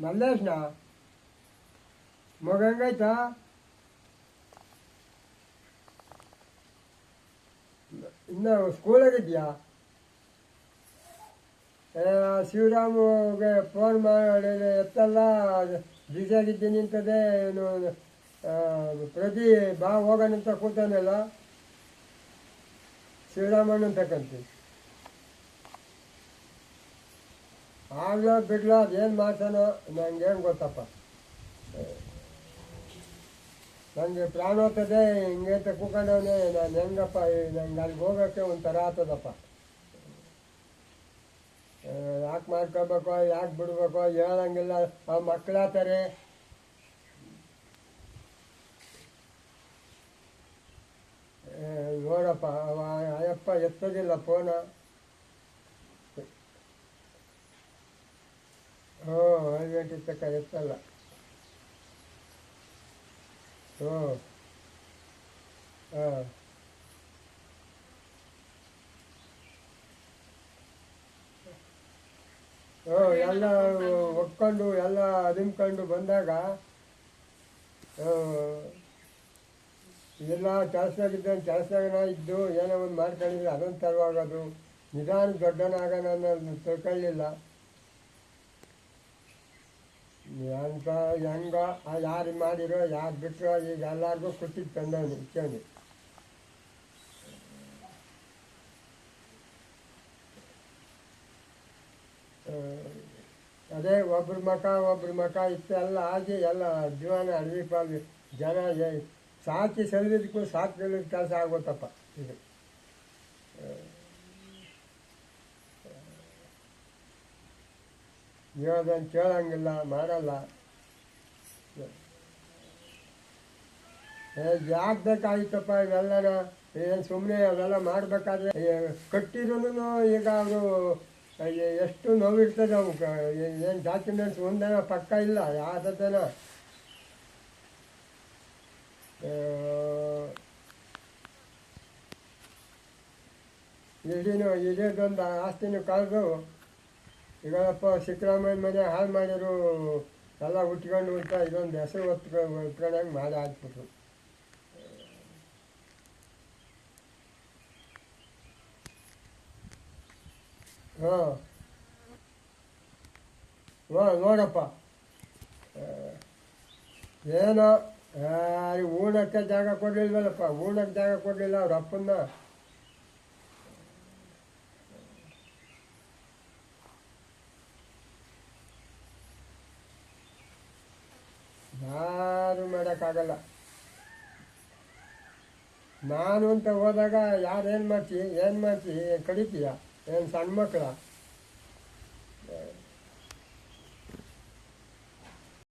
ಮಲ್ಲೇಶ್ನ ಮಗ ಹೆಂಗೈತಾ ಇನ್ನು ಸ್ಕೂಲಾಗಿದ್ಯಾ ಶಿವರಾಮ್ಗೆ ಫೋನ್ ಮಾಡಿ ಎತ್ತಲ್ಲ ಬ್ಯುಸಿಯಾಗಿದ್ದೀನಿ ಅಂತದೆ ಏನು ಪ್ರತಿ ಬಾ ಹೋಗೋಣಂತ ಕೂತಾನಲ್ಲ ಶಿವರಾಮಣ್ಣ ತಕ್ಕಂತೀನಿ ಆಗ್ಲೋ ಬಿಡ್ಲೋ, ಅದೇನು ಮಾಡ್ತಾನೋ ಏನು ಗೊತ್ತಪ್ಪ. ನನಗೆ ಪ್ರಾಣ ಹೋಗ್ತದೆ, ಹಿಂಗೆ ಅಂತ ಕೂಕೊಂಡವನೇ, ನಾನು ಹೆಂಗಪ್ಪ, ನಂಗೆ ಅಲ್ಲಿಗೆ ಹೋಗೋಕ್ಕೆ ಒಂಥರ ಆಗ್ತದಪ್ಪ. ಯಾಕೆ ಮಾಡ್ಕೋಬೇಕು ಯಾಕೆ ಬಿಡ್ಬೇಕು, ಹೇಳಂಗಿಲ್ಲ, ಆ ಮಕ್ಕಳಾತಾರೆ ನೋಡಪ್ಪ, ಅವ, ಅಯ್ಯಪ್ಪ ಎತ್ತೋದಿಲ್ಲ ಫೋನ. ಹ್ಞೂ ಐದು ತನಕ ಎತ್ತಲ್ಲ ಹ್ಞೂ ಹಾಂ ಹ್ಞೂ ಎಲ್ಲ ಒಕ್ಕೊಂಡು ಎಲ್ಲ ಅದಿಮ್ಕೊಂಡು ಬಂದಾಗ ಎಲ್ಲ ಕೆಲಸದಾಗಿದ್ದ ಕೆಲಸದಾಗ ಇದ್ದು ಏನೋ ಒಂದು ಮಾಡ್ಕೊಂಡಿದ್ರೆ ಅದೊಂದು ತರವಾಗೋದು ನಿಧಾನ ದೊಡ್ಡನಾಗೋಣ ಅನ್ನೋದು ತಿಳ್ಕೊಳ್ಳಿಲ್ಲ. ಅಂತ ಹೆಂಗೋ ಯಾರು ಮಾಡಿರೋ, ಯಾರು ಬಿಟ್ಟರೋ ಈಗ ಎಲ್ಲರಿಗೂ ಖುಷಿ ತಂದವನು ಇಟ್ಕೊಂಡು ಅದೇ ಒಬ್ರ ಮಕ ಒಬ್ರ ಮಕ ಇಷ್ಟೆಲ್ಲ ಆಗಿ ಎಲ್ಲ ಜೀವನ ಅಡವಿ ಪಾಲು ಜನ ಸಾಕಿ ಸೆಳೆದಿದ್ದಕ್ಕೂ ಸಾಕಿ ಕೆಲಸ ಆಗೋತಪ್ಪ. ಇದು. ಹೇಳೋದನ್ನು ಕೇಳಂಗಿಲ್ಲ, ಮಾಡಲ್ಲ. ಯಾಕೆ ಬೇಕಾಗಿತ್ತಪ್ಪ ಇವೆಲ್ಲನ? ಏನು ಸುಮ್ಮನೆ ಅವೆಲ್ಲ ಮಾಡಬೇಕಾದ್ರೆ ಕಟ್ಟಿರೋನು ಈಗ ಅವರು ಎಷ್ಟು ನೋವಿರ್ತದೆ ಅವು ಏನು ಡಾಕ್ಯುಮೆಂಟ್ಸ್ ಒಂದೇನ ಪಕ್ಕ ಇಲ್ಲ ಯಾವ್ದೇನ ಇಡೀನು ಇಡೀದೊಂದು ಆಸ್ತಿನೂ ಕಳೆದು ಈಗಪ್ಪ ಸಿದ್ದರಾಮಯ್ಯ ಮನೆ ಹಾಳು ಮಾಡಿದ್ರು, ಎಲ್ಲ ಉಟ್ಕೊಂಡು ಉಂಟ ಇದೊಂದು ಹೆಸರು ಹೊತ್ಕೊಂಡು ಉಟ್ಕೊಂಡಂಗೆ ಮಾಡಿ ಹಾಕ್ಬಿಟ್ರು. ಹಾಂ. ಹಾಂ, ನೋಡಪ್ಪ. ಏನೋ ಊಟಕ್ಕೆ ಜಾಗ ಕೊಡಲಿಲ್ವಲ್ಲಪ್ಪ, ಊಟಕ್ಕೆ ಜಾಗ ಕೊಡಲಿಲ್ಲ ಅವ್ರ ಅಪ್ಪನ್ನ. ಮಾಡೋಕ್ಕಾಗಲ್ಲ ನಾನು ಅಂತ ಹೋದಾಗ ಯಾರು ಏನು ಮಾಡ್ತಿ ಏನು ಮಾಡ್ತೀವಿ ಕಡಿತೀಯ ಏನು ಸಣ್ಣ ಮಕ್ಕಳ?